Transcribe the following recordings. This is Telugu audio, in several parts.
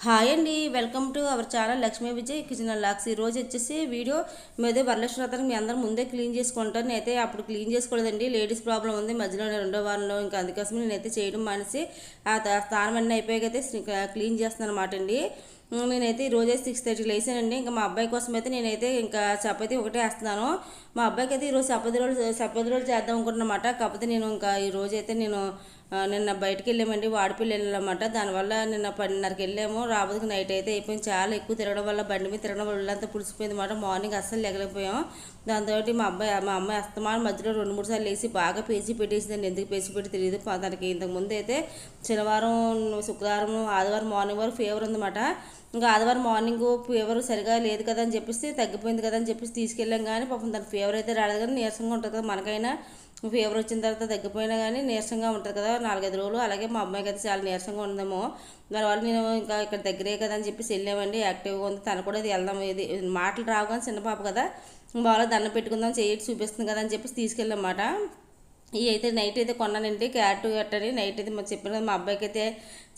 హాయ్ అండి welcome to our channel Lakshmi Vijay kitchen vlogs. ఈ రోజు వచ్చేసి వీడియో మీదే వరలక్ష్మి వ్రతానికి మీ అందరం ముందే క్లీన్ చేసుకుంటాను. నేనైతే అప్పుడు క్లీన్ చేసుకోలేదండి లేడీస్ ప్రాబ్లం ఉంది మధ్యలో రెండో వారంలో ఇంకా అందుకోసం నేనైతే చేయడం మానేసి ఆ త- స్నానం అన్నీ అయిపోయాకైతే క్లీన్ చేస్తున్నాను అనమాట అండి నేనైతే ఈరోజే రోజే సిక్స్ థర్టీలో లేసానండి ఇంకా మా అబ్బాయి కోసం అయితే నేనైతే ఇంకా చపాతీ ఒకటే వేస్తున్నాను. మా అబ్బాయికి అయితే ఈరోజు చపాతీ రోజు చపాతీ రోజు చేద్దాం అనుకుంటున్నమాట కాకపోతే నేను ఇంకా ఈ అయితే నేను నిన్న బయటకు వెళ్ళామండి. వాడిపల్లి వెళ్ళామన్నమాట దానివల్ల నిన్న పన్నెండున్నరకి వెళ్ళాము. రాబోతుకు నైట్ అయితే అయిపోయింది. చాలా ఎక్కువ తిరగడం వల్ల బండి మీద తిరగడం వల్ల ఒళ్ళంతా పులిసిపోయింది అనమాట మార్నింగ్ అస్సలు లేగలేకపోయాం. దాంతో మా అబ్బాయి మా అమ్మాయి అస్తమానం మధ్యలో రెండు మూడు సార్లు వేసి బాగా పేచి పెట్టేసిందండి. ఎందుకు పేచి పెట్టి తెలియదు తనకి ఇంతకు ముందు అయితే శనివారం శుక్రవారం ఆదివారం మార్నింగ్ వరకు ఫీవర్ ఉందన్నమాట. ఇంకా ఆదివారం మార్నింగ్ ఫీవర్ సరిగా లేదు కదా అని చెప్పేసి తగ్గిపోయింది కదా అని చెప్పేసి తీసుకెళ్ళాం కానీ పాపం తన ఫీవర్ అయితే రాలేదు కానీ నీరసంగా ఉంటుంది కదా మనకైనా. ఫీవర్ వచ్చిన తర్వాత తగ్గిపోయినా కానీ నీరసంగా ఉంటుంది కదా నాలుగైదు రోజులు. అలాగే మా అమ్మాయికి అయితే చాలా నీరసంగా ఉందేమో దానివల్ల నేను ఇంకా ఇక్కడ దగ్గరే కదా అని చెప్పేసి వెళ్ళామండి. యాక్టివ్గా ఉంది. తను కూడా ఇది వెళ్దాం ఇది మాటలు రావు కానీ చిన్న పాప కదా. బాగా దండం పెట్టుకుందాం చేయి చూపిస్తుంది కదా అని చెప్పేసి తీసుకెళ్ళమాట ఇవి అయితే నైట్ అయితే కొన్నానండి క్యారెట్ కట్టని నైట్ అయితే మరి చెప్పిన కదా మా అబ్బాయికి అయితే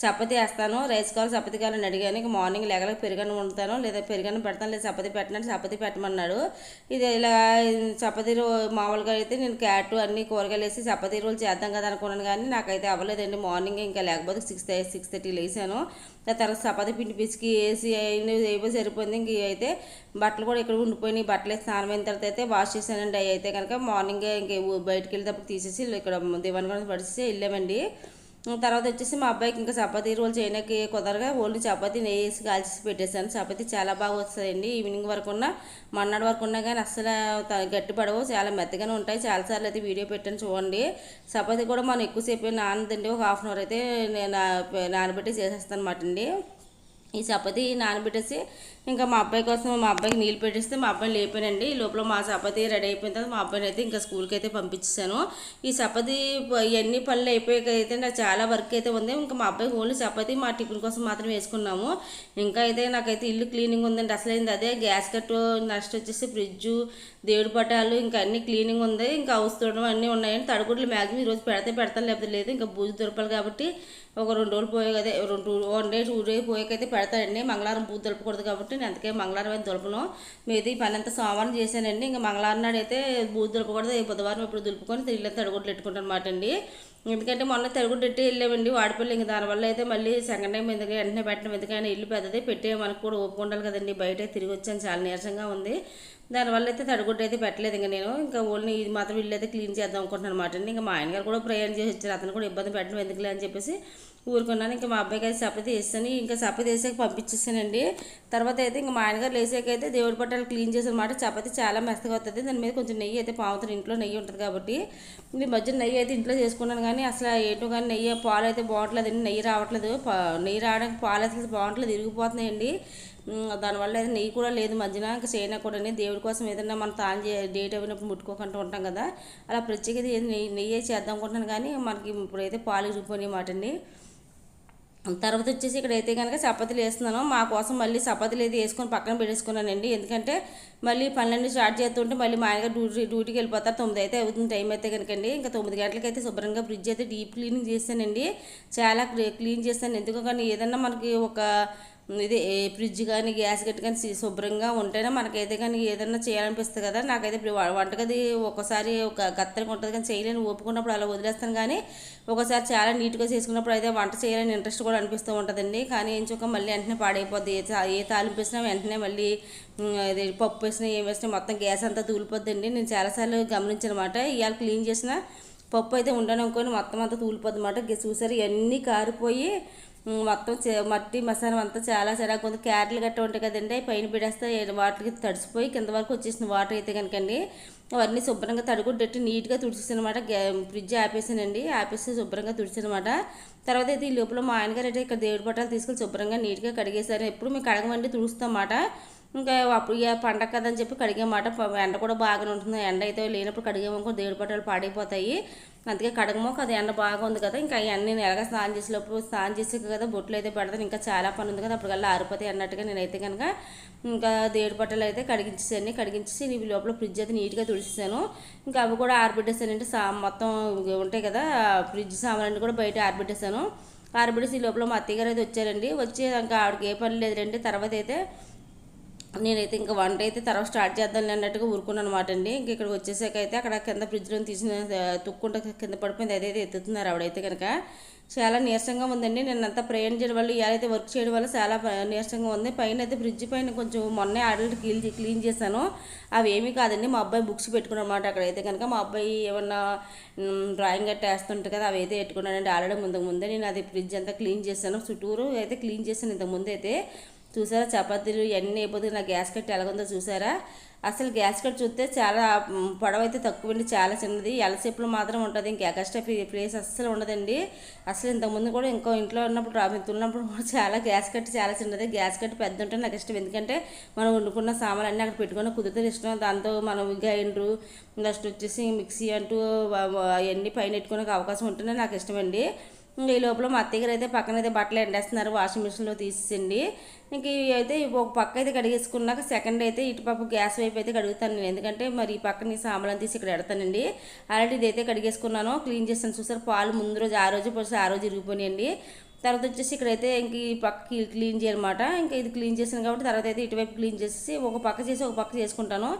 చపాతీ వేస్తాను రైస్ కావాలి చపతి కావాలని అడిగాను ఇక మార్నింగ్ లెగలకు పెరుగన్నం వండుతాను లేదా పెరుగన్నం పెడతాను లేదా చపాతీ పెట్టినట్టు చపాతీ పెట్టమన్నాడు. ఇది ఇలా చపతి రో మామూలుగా అయితే నేను క్యారెట్ అన్ని కూరగాయలు వేసి చపాతీ రోల్ చేద్దాం కదా అనుకున్నాను కానీ నాకైతే అవ్వలేదండి మార్నింగ్ ఇంకా లేకపోతే సిక్స్ సిక్స్ థర్టీ లేసాను. తర్వాత చపాతీ పిండి పిసికి వేసి అయిపోయి సరిపోయింది ఇంక అయితే బట్టలు కూడా ఇక్కడ ఉండిపోయినాయి బట్టలు వేసి స్నానం అయిన తర్వాత అయితే వాష్ చేశానండి అవి అయితే కనుక మార్నింగే ఇంక బయటకు వెళ్ళేటప్పుడు తీసేసి ఇక్కడ దివాన్ కూడా పడిచేసి వెళ్ళామండి. తర్వాత వచ్చేసి మా అబ్బాయికి ఇంకా చపాతీ రోల్ చేయడానికి కుదరగా ఓన్లీ చపాతీ నెయ్యి వేసి కాల్చేసి పెట్టేశాను. చపాతీ చాలా బాగా వస్తాయండి ఈవినింగ్ వరకు ఉన్న మన్నాడు వరకు ఉన్నా కానీ అస్సలు గట్టి పడవు. చాలా మెత్తగానే ఉంటాయి. చాలాసార్లు అయితే వీడియో పెట్టాను చూడండి. చపాతీ కూడా మనం ఎక్కువసేపు నానదండి. ఒక హాఫ్ అన్ అవర్ అయితే నేను నానబెట్టి చేసేస్తాను అనమాట అండి. ఈ చపాతీ నానబెట్టేసి ఇంకా మా అబ్బాయి కోసం మా అబ్బాయికి నీళ్ళు పెట్టేస్తే మా అబ్బాయిని లేపానండి. ఈ లోపల మా చపాతీ రెడీ అయిపోయిన తర్వాత మా అబ్బాయిని అయితే ఇంకా స్కూల్కి అయితే పంపించేశాను. ఈ చపాతీ ఇవన్నీ పనులు అయిపోయాక అయితే నాకు చాలా వర్క్ అయితే ఉంది. ఇంకా మా అబ్బాయికి ఓన్లీ చపాతీ మా టిఫిన్ కోసం మాత్రం వేసుకున్నాము. ఇంకా అయితే నాకైతే ఇల్లు క్లీనింగ్ ఉందండి. అసలు అయింది అదే? గ్యాస్ కట్టు నెక్స్ట్ వచ్చేసి ఫ్రిడ్జ్ దేవుడి పటాలు ఇంకా అన్ని క్లీనింగ్ ఉంది. ఇంకా హౌస్ తోడడం అన్నీ ఉన్నాయండి. తడుగుడ్లు మ్యాక్సిమం ఈరోజు పెడితే పెడతాను లేకపోతే లేదు. ఇంకా బూజు దొరపాలి కాబట్టి ఒక రెండు రోజులు పోయే అదే రెండు వన్ డే టూ డే పోయాకైతే పెడతాడండి మంగళవారం పూజ దొరపకూడదు కాబట్టి నేను అందుకే మంగళవారం అయితే దొరపను మీది పని అంతా సోమవారం చేశానండి. ఇంకా మంగళవారం నాడు అయితే పూజ దొరపకూడదు బుధవారం ఇప్పుడు దులుపుకొని తిరిగి తడుగుడ్లు పెట్టుకుంటాను అనమాట అండి. ఎందుకంటే మొన్న తడుగుడ్డు పెట్టి వెళ్ళామండి వాడిపల్లి. ఇంకా దానివల్ల అయితే మళ్ళీ సెకండ్ టైం ఎందుకు వెంటనే పెట్టడం ఎందుకైనా ఇల్లు పెద్దది పెట్టే మనకు కూడా ఒప్పుకుండాలి కదండి. బయట తిరిగి వచ్చాను. చాలా నీరసంగా ఉంది. దానివల్ల అయితే తడుగుడ్డు అయితే పెట్టలేదు ఇంకా నేను. ఇంకా ఓన్లీ ఇది మాత్రం ఇల్లు అయితే క్లీన్ చేద్దాం అనుకుంటున్నాను అనమాట ఇంకా మా ఆయన గారు కూడా ప్రయాణం చేసి వచ్చారు. అతను కూడా ఇబ్బంది పెట్టడం ఎందుకులే అని చెప్పేసి ఊరుకున్నాను. ఇంకా మా అబ్బాయికి అయితే చపాతీ వేసాను ఇంకా చపాతీ వేసాక పంపించేసానండి తర్వాత అయితే ఇంకా మా ఆయనగారు లేసాకైతే దేవుడి పట్టాలు క్లీన్ చేసానమాట చపాతి చాలా మెత్తగా అవుతుంది. దాని మీద కొంచెం నెయ్యి అయితే పాముతుంది ఇంట్లో నెయ్యి ఉంటుంది కాబట్టి. ఈ మధ్య నెయ్యి అయితే ఇంట్లో చేసుకున్నాను కానీ అసలు ఏటో కానీ నెయ్యి పాలు అయితే బాగుంటలేదు నెయ్యి రావట్లేదు. పా- నెయ్యి రావడానికి పాలు అయితే బాగుంటలేదు. ఇరిగిపోతున్నాయండి. దానివల్ల అయితే నెయ్యి కూడా లేదు మధ్యన. ఇంకా చైనా కూడా దేవుడి కోసం ఏదైనా మనం తాను డేట్ అయినప్పుడు ముట్టుకోకుండా ఉంటాం కదా. అలా ప్రత్యేకత ఏది నెయ్యి నెయ్యి చేద్దాం అనుకుంటున్నాను కానీ మనకి ఇప్పుడైతే పాలు ఇరిగిపోయినాయి మాట అండి. తర్వాత వచ్చేసి ఇక్కడ అయితే కనుక చపాతీలు వేస్తున్నాను. మా కోసం మళ్ళీ చపాతీలు అయితే వేసుకొని పక్కన పెట్టేసుకున్నానండి. ఎందుకంటే మళ్ళీ పనులన్నీ స్టార్ట్ చేస్తుంటే మళ్ళీ మా ఆయనగా డ్యూటీ డ్యూటీకి వెళ్ళిపోతారు. తొమ్మిది అయితే అవుతుంది టైం అయితే కనుకండి ఇంకా తొమ్మిది గంటలకి అయితే శుభ్రంగా ఫ్రిడ్జ్ అయితే డీప్ క్లీనింగ్ చేస్తానండి. చాలా క్లీన్ చేస్తాను. ఎందుకు కానీ ఏదన్నా మనకి ఒక ఇది ఏ ఫ్రిడ్జ్ కానీ గ్యాస్ గట్టి కానీ శుభ్రంగా ఉంటేనే మనకైతే కానీ ఏదైనా చేయాలనిపిస్తుంది కదా. నాకైతే ఇప్పుడు వంటగది ఒకసారి ఒక గత్తరగా ఉంటుంది కానీ చేయలేని. ఓపుకున్నప్పుడు అలా వదిలేస్తాను కానీ ఒకసారి చాలా నీట్గా చేసుకున్నప్పుడు అయితే వంట చేయాలని ఇంట్రెస్ట్ కూడా అనిపిస్తూ ఉంటుందండి. కానీ ఏం మళ్ళీ వెంటనే పాడైపోద్ది. ఏ ఏ తాలింపు వేసినా వెంటనే మళ్ళీ ఇది పప్పు వేసినా ఏం వేసినా మొత్తం గ్యాస్ అంతా తూలిపోద్దండి. నేను చాలాసార్లు గమనించనమాట. ఇవాళ క్లీన్ చేసిన పప్పు అయితే ఉండను అనుకొని మొత్తం అంతా తూలిపోద్ది అనమాట చూసారు ఇవన్నీ కారిపోయి మొత్తం మట్టి మసాలా అంతా చాలా చాలా కొంత క్యారెట్లు గట్ట ఉంటాయి కదండి అవి పైన పెడేస్తే వాటర్కి తడిసిపోయి కింద వరకు వచ్చేసిన వాటర్ అయితే కనుకండి. అవన్నీ శుభ్రంగా తడుగుడ్డెట్టి నీట్గా తుడిచేసానమాట ఫ్రిడ్జ్ ఆపేసానండి ఆపేసి శుభ్రంగా తుడిచానమాట తర్వాత అయితే ఈ లోపల మా ఆయనగారు అయితే ఇక్కడ దేవుడి పట్టాలు తీసుకుని శుభ్రంగా నీట్గా కడిగేశారు. ఎప్పుడు మేము కడగమండి తుడుస్తామాట ఇంకా అప్పుడు ఇక పండగ కదా అని చెప్పి కడిగేమాట ఎండ కూడా బాగానే ఉంటుంది. ఎండ అయితే లేనప్పుడు కడిగేమనుకో దేవుడి పట్టాలు పాడైపోతాయి. అందుకే కడగమో కదా ఎండ బాగా ఉంది కదా. ఇంకా అవన్నీ నేను ఎలాగ స్నానం చేసేటప్పుడు స్నానం చేసి కదా బొట్లు అయితే పెడతాను ఇంకా చాలా పని ఉంది కదా. అప్పుడు కల్లా ఆరిపోతాయి అన్నట్టుగా నేనైతే కనుక ఇంకా దేవుడి పట్టాలు అయితే కడిగించేసాను కడిగించేసి నీ లోపల ఫ్రిడ్జ్ అయితే నీట్గా తుడిచేసాను. ఇంకా అవి కూడా ఆరబెట్టేసానంటే సా మొత్తం ఉంటాయి కదా ఫ్రిడ్జ్ సామాన్లు కూడా బయట ఆరబెట్టేసాను. ఆరబెట్టేసి ఈ లోపల మా అత్తయ్య గారు అయితే వచ్చారండి. వచ్చి ఇంకా ఆవిడకి ఏ పని లేదురండి తర్వాత అయితే నేనైతే ఇంకా వంట అయితే తర్వాత స్టార్ట్ చేద్దాం అన్నట్టుగా ఊరుకున్నాను అనమాట అండి. ఇంక ఇక్కడికి వచ్చేసాక అయితే అక్కడ కింద ఫ్రిడ్జ్లో తీసిన తుక్కుంటే కింద పడిపోయింది. అదైతే ఎత్తుతున్నారు ఆవిడైతే కనుక చాలా నీరసంగా ఉందండి. నేను అంతా ప్రయాణం చేయడం వల్ల ఇవాళైతే వర్క్ చేయడం వల్ల చాలా నీరసంగా ఉంది. పైన అయితే ఫ్రిడ్జ్ పైన కొంచెం మొన్నే ఆల్రెడీ క్లీన్ క్లీన్ చేశాను. అవి ఏమీ కాదండి. మా అబ్బాయి బుక్స్ పెట్టుకున్నాడు అనమాట అక్కడైతే కనుక మా అబ్బాయి ఏమన్నా డ్రాయింగ్ గట్ట వేస్తుంటే కదా అవి అయితే పెట్టుకున్నానండి ఆల్రెడీ ముందుకు ముందే. నేను అది ఫ్రిడ్జ్ అంతా క్లీన్ చేశాను. చుట్టూరు అయితే క్లీన్ చేశాను ఇంతకుముందు అయితే చూసారా చపాతీలు ఇవన్నీ అయిపోతే నా గ్యాస్ కట్ ఎలాగుందో చూసారా? అసలు గ్యాస్ కట్ చూస్తే చాలా మ్, పొడవు అయితే తక్కువ అండి చాలా చిన్నది. ఎలసేపులు మాత్రం ఉంటుంది ఇంకా ఎగస్ట్రా ప్లేస్ అస్సలు ఉండదండి. అసలు ఇంతకుముందు కూడా ఇంకో ఇంట్లో ఉన్నప్పుడు ఉన్నప్పుడు కూడా చాలా గ్యాస్ కట్ చాలా చిన్నది. గ్యాస్ కట్ పెద్ద ఉంటే నాకు ఇష్టం ఎందుకంటే మనం వండుకున్న సామాన్లు అన్నీ అక్కడ పెట్టుకున్న కుదిరితే ఇష్టం. దాంతో మనం గ్రైండరు నెక్స్ట్ వచ్చేసి మిక్సీ అంటూ అవన్నీ పైన పెట్టుకునే అవకాశం ఉంటేనే నాకు ఇష్టమండి. ఈ లోపల మా అత్తయ్య గారు అయితే పక్కన అయితే బట్టలు ఎండేస్తున్నారు వాషింగ్ మిషన్లో తీసేసిండి ఇంక ఇవి అయితే ఒక పక్క అయితే కడిగేసుకున్నాక సెకండ్ అయితే ఇటు గ్యాస్ వైపు అయితే కడుగుతాను నేను. ఎందుకంటే మరి ఈ పక్కన సాంబలం తీసి ఇక్కడ పెడతానండి. ఆల్రెడీ ఇదైతే కడిగేసుకున్నాను క్లీన్ చేస్తాను చూసారు పాలు ముందు రోజు ఆ రోజు పోసి ఆ రోజు ఇరిగిపోయినాయండి. తర్వాత వచ్చేసి ఇక్కడైతే ఇంక ఈ పక్కకి క్లీన్ చేయాలన్నమాట. ఇంకా ఇది క్లీన్ చేసాను కాబట్టి తర్వాత అయితే ఇటువైపు క్లీన్ చేసేసి ఒక పక్క చేసి ఒక పక్క చేసుకుంటాను.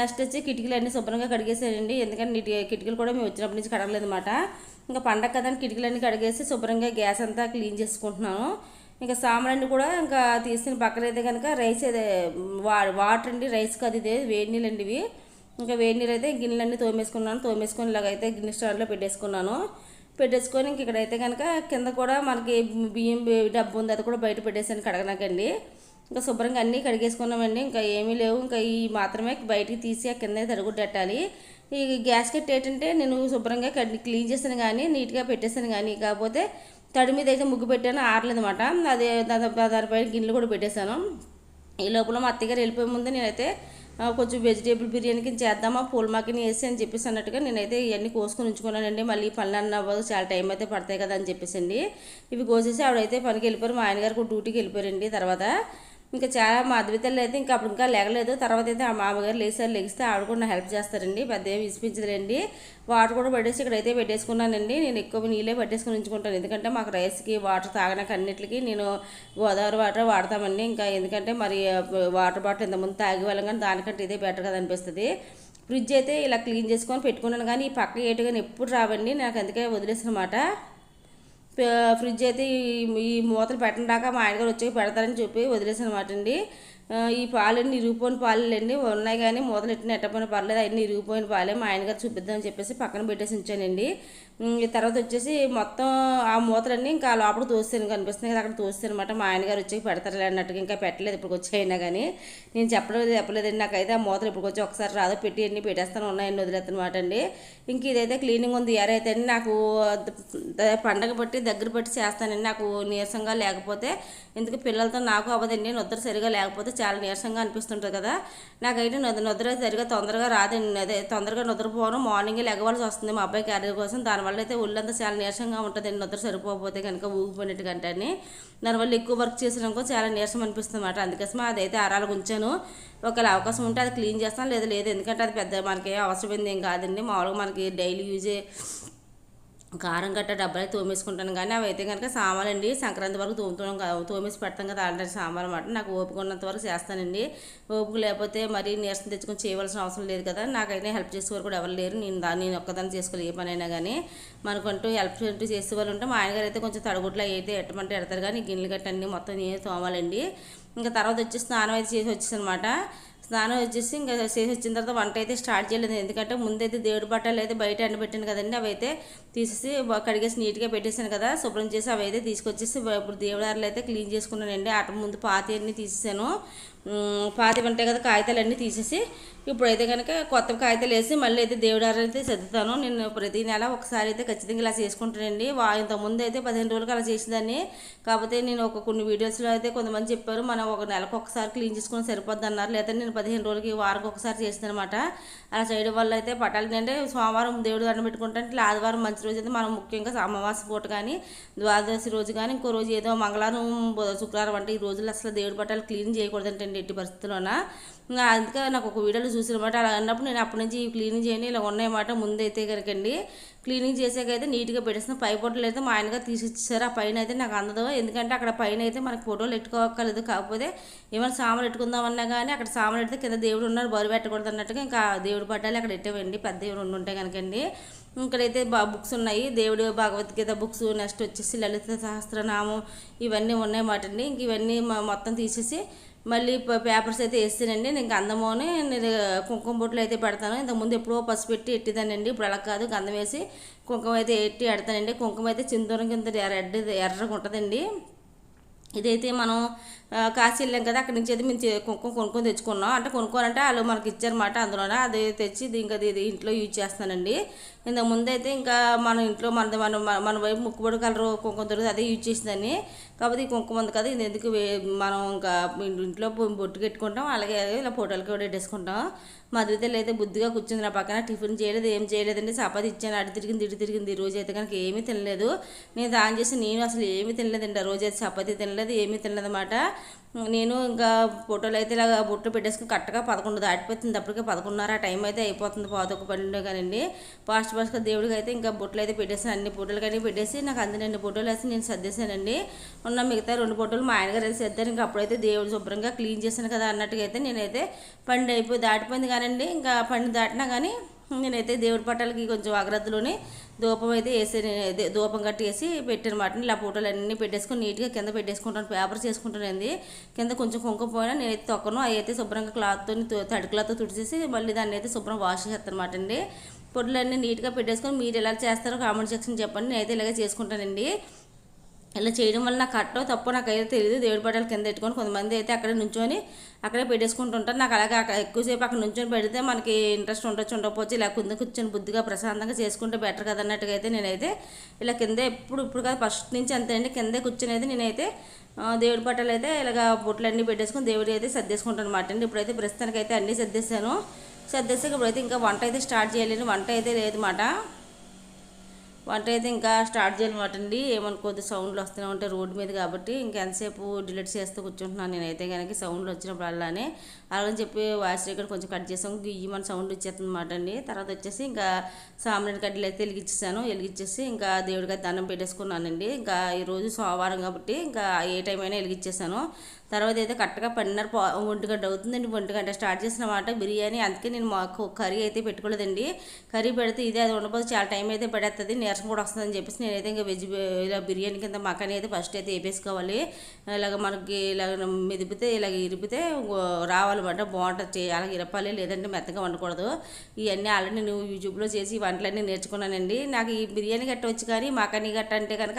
నెక్స్ట్ వచ్చి కిటికీలు అన్నీ శుభ్రంగా కడిగేసానండి ఎందుకంటే నీటి కిటికీలు కూడా మేము వచ్చినప్పటి నుంచి కడగలేదు అనమాట ఇంకా పండగ కదా కిటికీలన్నీ కడిగేసి శుభ్రంగా గ్యాస్ అంతా క్లీన్ చేసుకుంటున్నాను. ఇంకా సామాన్లు కూడా ఇంకా తీసిన పక్కన అయితే కనుక రైస్ అదే వా వాటర్ అండి రైస్ కాదు ఇదే వేడి నీళ్ళు అండి ఇవి. ఇంకా వేడి నీళ్ళు అయితే గిన్నెలన్నీ తోమేసుకున్నాను. తోమేసుకుని ఇలాగైతే అయితే గిన్నె స్టాండ్లో పెట్టేసుకున్నాను. పెట్టేసుకొని ఇంక ఇక్కడైతే కనుక కింద కూడా మనకి బియ్యం డబ్బు ఉంది అది కూడా బయట పెట్టేసాను కడగనాకండి. ఇంకా శుభ్రంగా అన్నీ కడిగేసుకున్నామండి. ఇంకా ఏమీ లేవు. ఇంకా ఈ మాత్రమే బయటికి తీసి ఆ కింద తరుగుడెట్టాలి ఈ గ్యాస్ కట్ ఏంటంటే నేను శుభ్రంగా క్లీన్ చేశాను కానీ నీట్గా పెట్టేశాను కానీ కాకపోతే తడి మీద అయితే ముగ్గు పెట్టాను ఆరలేదన్నమాట. అదే దాని దానిపైన గిన్నెలు కూడా పెట్టేశాను. ఈ లోపల మా అత్తగారు వెళ్ళిపోయే ముందు నేనైతే కొంచెం వెజిటేబుల్ బిర్యానీకి చేద్దామా పూల మాకిని వేసి అని చెప్పేసి అన్నట్టుగా నేనైతే ఇవన్నీ కోసుకొని ఉంచుకున్నానండి. మళ్ళీ పనులు అన్న చాలా టైం అయితే పడతాయి కదా అని చెప్పేసి అండి. ఇవి కోసేసి ఆవిడైతే పనికి వెళ్ళిపోయారు. మా ఆయనగారు కూడా డ్యూటీకి వెళ్ళిపోయారండి తర్వాత. ఇంకా చాలా మా అద్వితలు అయితే ఇంకా అప్పుడు ఇంకా లేగలేదు. తర్వాత అయితే ఆ మామగారు లేచారు లెగిస్తే ఆవిడ కూడా హెల్ప్ చేస్తారండి. పెద్ద ఏమి వాటర్ కూడా పట్టేసి ఇక్కడైతే పెట్టేసుకున్నానండి. నేను ఎక్కువ నీళ్ళే పట్టేసుకుని ఉంచుకుంటాను. ఎందుకంటే మాకు రైస్కి వాటర్ తాగడానికి అన్నిటికీ నేను గోదావరి వాటర్ వాడతామండి. ఇంకా ఎందుకంటే మరి వాటర్ బాటిల్ ఇంతకుముందు తాగి వాళ్ళం కానీ దానికంటే ఇదే బెటర్ కదా అనిపిస్తుంది. ఫ్రిడ్జ్ అయితే ఇలా క్లీన్ చేసుకొని పెట్టుకున్నాను కానీ ఈ పక్క ఏటుగా కానీ ఎప్పుడు రావండి. నాకు అందుకే వదిలేసినమాట ఫ్రిడ్జ్ అయితే ఈ ఈ మూతలు పెట్టడాక మా ఆయన గారు వచ్చి పెడతారని చెప్పి వదిలేసాను అనమాట అండి. ఈ పాలన్నీ ఇరిగిపోయిన పాలండి ఉన్నాయి కానీ మూతలు ఎట్టిన ఎట్టపోయిన పర్లేదు. అన్నీ ఇరిగిపోయిన పాలే మా ఆయన గారు చూపిద్దామని చెప్పేసి పక్కన పెట్టేసి ఉంచానండి. తర్వాత వచ్చేసి మొత్తం ఆ మూతలన్నీ ఇంకా లోపల తోస్తాను కనిపిస్తున్నాయి కదా అక్కడ తోస్తాను అనమాట మా ఆయన గారు వచ్చి పెడతారు అన్నట్టుగా ఇంకా పెట్టలేదు ఇప్పుడు వచ్చి అయినా కానీ నేను చెప్పలేదు చెప్పలేదండి. నాకైతే ఆ మూతలు ఇప్పుడు వచ్చి ఒకసారి రాదో పెట్టి అన్నీ పెట్టేస్తాను ఉన్నాయని వదిలేస్తానమాట అండి ఇంక ఇదైతే క్లీనింగ్ ఉంది ఎవరైతే అండి. నాకు పండగ బట్టి దగ్గర బట్టి చేస్తానండి. నాకు నీరసంగా లేకపోతే ఎందుకు పిల్లలతో నాకు అవ్వదండి. నిద్ర సరిగా లేకపోతే చాలా నీరసంగా అనిపిస్తుంటుంది కదా. నాకైతే నిద్ర సరిగా తొందరగా రాదండి. అదే తొందరగా నిద్రపోవడం మార్నింగ్ లెగవలసి వస్తుంది. మా అబ్బాయి క్యారియర్ కోసం దానివల్ల అయితే ఒళ్ళంతా చాలా నీరసంగా ఉంటుందండి నిద్ర సరిపోతే కనుక ఊగిపోయినట్టు కంటే దానివల్ల ఎక్కువ వర్క్ చేసినాకో చాలా నీరసం అనిపిస్తుంది అనమాట అందుకోసం అదైతే ఆరాలు ఉంచాను ఒకవేళ అవకాశం ఉంటే అది క్లీన్ చేస్తాను లేదా లేదు ఎందుకంటే అది పెద్ద మనకి అవసరమైంది ఏం కాదండి. మామూలుగా మనకి డైలీ యూజే కారం గట్ట డబ్బాలు తోమేసుకుంటాను. కానీ అవి అయితే కనుక సామాన్లు సంక్రాంతి వరకు తోముతాం కదా తోమేసి పెడతాం కదా ఆల్రెడీ సామాన్ అనమాట నాకు ఓపిక ఉన్నంత వరకు చేస్తానండి. ఓపిక లేకపోతే మరీ నీరసం తెచ్చుకొని చేయవలసిన అవసరం లేదు కదా. నాకైతే హెల్ప్ చేసేవారు కూడా ఎవరు లేరు. నేను దాన్ని నేను ఒక్కదాన్ని చేసుకోవాలి ఏ పనైనా కానీ మనకంటూ హెల్ప్ అంటూ చేసే వాళ్ళు ఉంటే మా ఆయనగారు అయితే కొంచెం తడగుట్లు అయితే ఎట్టమంటే ఎడతారు. కానీ గిన్నెలు గట్ట అన్నీ మొత్తం నేనే తోమాలండి. ఇంకా తర్వాత వచ్చి స్నానం అయితే చేసి వచ్చేసి అనమాట స్నానం వచ్చేసి ఇంకా చేసి వచ్చిన తర్వాత వంట అయితే స్టార్ట్ చేయలేదు. ఎందుకంటే ముందైతే దేవుడి బట్టలు అయితే బయట ఎండబెట్టాను కదండి అవి అయితే తీసేసి కడిగేసి నీట్గా పెట్టేశాను కదా శుభ్రం చేసి అవి అయితే తీసుకొచ్చేసి ఇప్పుడు దేవుడారులు అయితే క్లీన్ చేసుకున్నానండి. అటు ముందు పాతి అన్నీ తీసేసాను. పాతి ఉంటాయి కదా కాగితాలు అన్నీ తీసేసి ఇప్పుడైతే కనుక కొత్త కాగితాలు వేసి మళ్ళీ అయితే దేవుడారులు అయితే సర్దుతాను నేను ప్రతి నెల ఒకసారి అయితే ఖచ్చితంగా ఇలా చేసుకుంటానండి. వా ఇంతకుముందు అయితే పదిహేను రోజులకు అలా చేసేదాన్ని. కాకపోతే నేను ఒక కొన్ని వీడియోస్లో అయితే కొంతమంది చెప్పారు మనం ఒక నెలకు ఒకసారి క్లీన్ చేసుకుని సరిపోద్ది అన్నారు లేదా నేను పదిహేను రోజులకి వారానికి ఒకసారి చేస్తాను అనమాట అలా చేయడం వల్ల అయితే పట్టాలి అంటే సోమవారం దేవుడు దండం పెట్టుకుంటే ఇట్లా ఆదివారం మంచి రోజు అయితే మనం ముఖ్యంగా అమావాస్య పూట కానీ ద్వాదశి రోజు కానీ ఇంకో రోజు ఏదో మంగళవారం శుక్రవారం అంటే ఈ రోజుల్లో అసలు దేవుడి పట్టాలు క్లీన్ చేయకూడదంటే ఎట్టి పరిస్థితుల్లోన. అందుకే నాకు ఒక వీడియోలో చూసినమాట. అలా అన్నప్పుడు నేను అప్పటి నుంచి క్లీనింగ్ చేయని ఇలా ఉన్నాయన్నమాట ముందైతే కనుకండి క్లీనింగ్ చేసాకైతే నీట్గా పెట్టేసిన పై ఫోటోలు అయితే మా ఆయనగా తీసిచ్చారు. ఆ పైన అయితే నాకు అందదు. ఎందుకంటే అక్కడ పైన అయితే మనకు ఫోటోలు పెట్టుకోవక్కర్లేదు కాకపోతే ఏమైనా సామాన్లు పెట్టుకుందామన్నా కానీ అక్కడ సామాన్లు పెడితే కింద దేవుడు ఉన్నారు బరువు పెట్టకూడదు అన్నట్టుగా ఇంకా దేవుడు పట్టాలి అక్కడ పెట్టేవండి పెద్ద దేవుడు ఉండి కనుక కనుకండి ఇక్కడైతే బా బుక్స్ ఉన్నాయి. దేవుడు భగవద్గీత బుక్స్ నెక్స్ట్ వచ్చేసి లలిత సహస్రనామం ఇవన్నీ ఉన్నాయి మాట అండి ఇంక ఇవన్నీ మొత్తం తీసేసి మళ్ళీ పేపర్స్ అయితే వేస్తానండి. నేను గంధమోని నేను కుంకుమ బొట్లు అయితే పెడతాను. ఇంతకుముందు ఎప్పుడో పసుపు పెట్టి ఎట్టిదానండి ఇప్పుడు అలా కాదు. గంధం వేసి కుంకుమ అయితే ఎట్టి పెడతానండి కుంకుమ అయితే చిందూరం కింద రెడ్ ఎర్రగా ఉంటుందండి. ఇదైతే మనం కాశీ వెళ్ళాం కదా. అక్కడి నుంచి అయితే మేము కుంకుమ కొనుక్కొని తెచ్చుకున్నాం. అంటే కొనుక్కోనంటే వాళ్ళు మనకి ఇచ్చారన్నమాట అందులోనే. అది తెచ్చి ఇంకా ఇది ఇంట్లో యూజ్ చేస్తానండి ఇంతకు ముందైతే ఇంకా మన ఇంట్లో మన మన మన వైపు ముక్కుబడి కలరు కుంకుమ దొరికి అదే యూజ్ చేసిందని కాకపోతే ఈ కుంకుమ ఉంది కదా ఇది ఎందుకు మనం ఇంకా ఇంట్లో బొట్టు పెట్టుకుంటాం అలాగే ఇలా ఫోటోలకి కూడా పెట్టేసుకుంటాం. మధురితల్లి అయితే బుద్ధిగా కూర్చుంది నా పక్కన టిఫిన్ చేయలేదు ఏం చేయలేదండి చపాతి ఇచ్చాను అడి తిరిగింది ఇటు తిరిగింది ఈ రోజు అయితే కనుక ఏమీ తినలేదు. నేను దాని చేసి నేను అసలు ఏమీ తినలేదండి ఆ రోజు అయితే చపాతి తినలేదు ఏమీ తినలేదన్నమాట. నేను ఇంకా ఫోటోలు అయితే ఇలా బుట్టలు పెట్టేసుకుని కరెక్ట్గా పదకొండు దాటిపోతుంది. అప్పటికే పదకొండున్నర టైం అయితే అయిపోతుంది. పాతొక పన్నెండు కానివ్వండి. ఫాస్ట్ ఫాస్ట్గా దేవుడికి అయితే ఇంకా బుట్టలు అయితే పెట్టేసాను అన్ని ఫోటోలు కానీ పెట్టేసి నాకు అందినండి ఫోటోలు వేసి నేను సర్దేశానండి. ఉన్న మిగతా రెండు ఫోటోలు మా ఆయనగారు అయితే సర్దారు. ఇంకా అప్పుడైతే దేవుడు శుభ్రంగా క్లీన్ చేశాను కదా అన్నట్టుగా అయితే నేనైతే పండు అయిపోయి దాటిపోయింది కానండి ఇంకా పండు దాటినా కానీ నేనైతే దేవుడి పట్టాలకి కొంచెం అగ్రద్దలోనే ధూపం అయితే వేసి ధూపం కట్టి వేసి పెట్టనమాట ఇలా ఫోటోలు అన్నీ పెట్టేసుకొని నీట్గా కింద పెట్టేసుకుంటాను పేపర్ చేసుకుంటానండి. కింద కొంచెం కుంకుమ పోయినా నేనైతే తొక్కను అవి అయితే శుభ్రంగా క్లాత్తో తడి క్లాత్తో తుడిచేసి మళ్ళీ దాన్ని అయితే శుభ్రం వాష్ చేస్తాను అనమాట అండి. పొడులన్నీ నీట్గా పెట్టేసుకొని మీరు ఎలా చేస్తారో కామెంట్ సెక్షన్ చెప్పండి. నేనైతే ఇలాగే చేసుకుంటానండి. ఇలా చేయడం వల్ల నాకు కట్టో తప్పో నాకు అయితే తెలియదు దేవుడి పట్టాలు కింద పెట్టుకొని కొంతమంది అయితే అక్కడే నుంచొని అక్కడే పెట్టేసుకుంటుంటారు నాకు అలాగే అక్కడ ఎక్కువసేపు అక్కడ నుంచొని పెడితే మనకి ఇంట్రెస్ట్ ఉండొచ్చు ఉండకపోవచ్చు. ఇలా కింద కూర్చొని బుద్ధిగా ప్రశాంతంగా చేసుకుంటే బెటర్ కదా అన్నట్టుగా అయితే నేనైతే ఇలా కింద ఎప్పుడు ఇప్పుడు కాదు ఫస్ట్ నుంచి అంతే అండి. కిందే కూర్చొని అయితే నేనైతే దేవుడి పట్టాలు అయితే ఇలాగ బొట్లన్నీ పెట్టేసుకుని పెట్టేసుకొని దేవుడి అయితే సర్దేసుకుంటాను అనమాట అండి. ఇప్పుడైతే ప్రస్తుతానికి అయితే అన్నీ సర్దేశాను. సర్దేస్తే ఇప్పుడైతే ఇంకా వంట అయితే స్టార్ట్ చేయలేను. వంట అయితే లేదు మాట వంట అయితే ఇంకా స్టార్ట్ చేయాలన్నమాట అండి ఏమనుకోద్దు సౌండ్లు వస్తూనే ఉంటాయి రోడ్డు మీద కాబట్టి ఇంకా ఎంతసేపు డిలీట్ చేస్తూ కూర్చుంటున్నాను నేనైతే కనుక సౌండ్లు వచ్చినప్పుడు అలానే. అలాగని చెప్పి వాయిస్ రికార్డ్ కొంచెం కట్ చేసాం. మన సౌండ్ ఇచ్చేస్తుంది అనమాట అండి తర్వాత వచ్చేసి ఇంకా సాంబ్రాణి కడ్డీలు అయితే వెలిగించేసాను. వెలిగించేసి ఇంకా దేవుడికి దండం పెట్టేసుకున్నానండి. ఇంకా ఈరోజు సోమవారం కాబట్టి ఇంకా ఏ టైం అయినా వెలిగించేసాను. తర్వాత అయితే కరెక్ట్గా పన్నెండున్నర ఒంటి గంట అవుతుందండి. ఒంటి గంట స్టార్ట్ చేసిన మాట బిర్యానీ. అందుకే నేను మాకు కర్రీ అయితే పెట్టుకోలేదండి. కర్రీ పెడితే ఇదే అది ఉండబోదు చాలా టైం అయితే పడేస్తుంది నీరసం కూడా వస్తుందని చెప్పేసి నేనైతే ఇంకా వెజ్ ఇలా బిర్యానీ కింద మకానీ అయితే ఫస్ట్ అయితే వేపేసుకోవాలి. ఇలాగ మనకి ఇలాగ మెదిపితే ఇలాగ ఇరిపితే రావాలన్నమాట. బాగుంటుంది. అలా ఇరపాలి. లేదంటే మెత్తగా వండకూడదు. ఇవన్నీ ఆల్రెడీ నేను యూట్యూబ్లో చేసి వంటలన్నీ నేర్చుకున్నానండి. నాకు ఈ బిర్యానీ గట్ట వచ్చి కానీ మకానీ గట్ట అంటే కనుక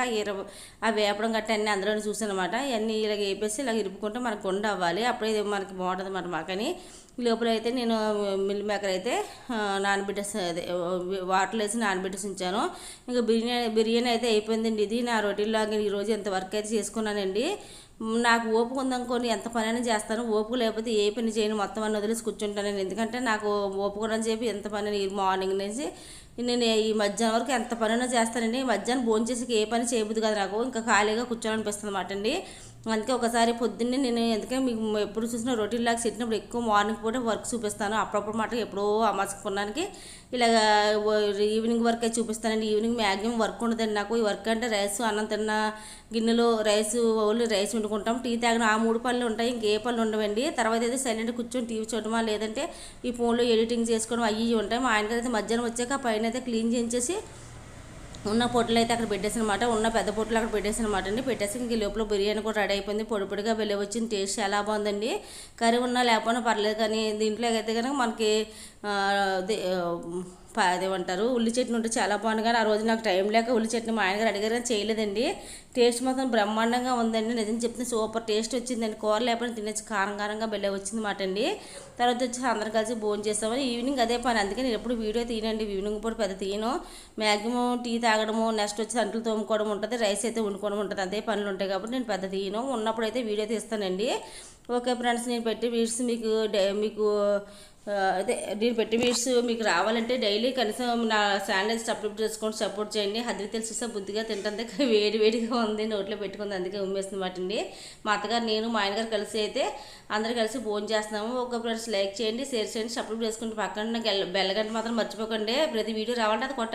ఆ వేపడం గట్ట అన్నీ అందులోనే చూసాను అనమాట ఇవన్నీ ఇలాగ వేపేసి ఇలాగ ఇరుపు తిప్పుకుంటే మనకు కొండ అవ్వాలి. అప్పుడే మనకి బాగుంటుంది మన మాకని లోపల అయితే నేను మిల్ మేకర్ అయితే నానబెట్టేసి అదే వాటర్లో వేసి నానబెట్టేసి ఉంచాను. ఇంకా బిర్యానీ బిర్యానీ అయితే అయిపోయిందండి ఇది. నా రొటీన్లాగా ఈరోజు ఎంత వర్క్ అయితే చేసుకున్నానండి. నాకు ఓపిక ఉందనుకోని ఎంత పనైనా చేస్తాను. ఓపిక లేకపోతే ఏ పని చేయను. మొత్తం అన్ని వదిలేసి కూర్చుంటాను ఎందుకంటే నాకు ఓపిక అని చెప్పి ఎంత పని మార్నింగ్ నుంచి నేను ఈ మధ్యాహ్నం వరకు ఎంత పనైనా చేస్తానండి. మధ్యాహ్నం భోజనం చేసి ఏ పని చేయబుద్ది కదా నాకు. ఇంకా ఖాళీగా కూర్చోవాలనిపిస్తుంది అన్నమాట అండి. అందుకే ఒకసారి పొద్దున్నే నేను ఎందుకంటే మీకు ఎప్పుడు చూసినా రొటీన్ లాగా పెట్టినప్పుడు ఎక్కువ మార్నింగ్ పూట వర్క్ చూపిస్తాను. అప్పుడప్పుడు మాట ఎప్పుడో అమర్చుకున్నానికి కొనడానికి ఇలాగ ఈవినింగ్ వర్క్ అయితే చూపిస్తానండి. ఈవినింగ్ మ్యాక్సిమం వర్క్ ఉండదండి నాకు. ఈ వర్క్ అంటే రైస్ అన్నం తిన్న గిన్నెలో రైస్ ఓన్లీ రైస్ వండుకుంటాం. టీ తాగిన ఆ మూడు పనులు ఉంటాయి. ఇంకే పనులు ఉండవండి. తర్వాత అయితే సైలెంట్ కూర్చొని టీవీ చూడడమా లేదంటే ఈ ఫోన్లో ఎడిటింగ్ చేసుకోవడం అవి ఉంటాయి. మా ఆయనకైతే మధ్యాహ్నం వచ్చాక పైన అయితే క్లీన్ చేయించేసి ఉన్న పొట్లు అయితే అక్కడ పెట్టేసిన అనమాట ఉన్న పెద్ద పొట్లు అక్కడ పెట్టేసిన అనమాట అండి. పెట్టేసి ఇంక లోపల బిర్యానీ కూడా రెడీ అయిపోయింది. పొడి పొడిగా వెళ్ళి వచ్చింది. టేస్ట్ చాలా బాగుందండి. కర్రీ ఉన్నా లేకపోయినా పర్లేదు కానీ దీంట్లో అయితే కనుక మనకి అదేమంటారు ఉల్లి చట్నీ ఉంటే చాలా బాగుంది కానీ ఆ రోజు నాకు టైం లేక ఉల్లి చట్నీ మా ఆయనగారు అడిగారు చేయలేదండి. టేస్ట్ మాత్రం బ్రహ్మాండంగా ఉందండి. నిజం చెప్తే సూపర్ టేస్ట్ వచ్చిందండి. కూర లేకపోతే తినేసి కారం కారంగా బెల్లే వచ్చింది మాట అండి. తర్వాత వచ్చి అందరం కలిసి భోజనం చేస్తామని ఈవినింగ్ అదే పని. అందుకే నేను ఎప్పుడు వీడియో తీయనండి. ఈవినింగ్ పూట పెద్ద తీయను. మ్యాక్సిమం టీ తాగడము నెక్స్ట్ వచ్చి అంట్లు తోముకోవడం ఉంటుంది రైస్ అయితే వండుకోవడం ఉంటుంది. అదే పనులు ఉంటాయి కాబట్టి నేను పెద్ద తీయను. ఉన్నప్పుడు అయితే వీడియో తీస్తానండి. ఓకే ఫ్రెండ్స్ నేను పెట్టే వీడ్స్ మీకు మీకు అదే నేను పెట్టే వీడ్స్ మీకు రావాలంటే డైలీ కనీసం నా ఛానల్ సపోర్ట్ చేసుకొని సపోర్ట్ చేయండి. హద్ది తెలిసిస్తే బుద్ధిగా తింటుంది వేడి వేడిగా ఉంది నోట్లో పెట్టుకుంది అందుకే ఉమ్మేస్తుంది మాటండి మా అత్తగారు నేను మా ఆయనగారు కలిసి అయితే అందరు కలిసి ఫోన్ చేస్తున్నాము. ఒక ఫ్రెండ్స్ లైక్ చేయండి షేర్ చేయండి సపోర్ట్ చేసుకుంటే పక్కన బెల్లగంట మాత్రం మర్చిపోకండి. ప్రతి వీడియో రావాలంటే అది కొట్ట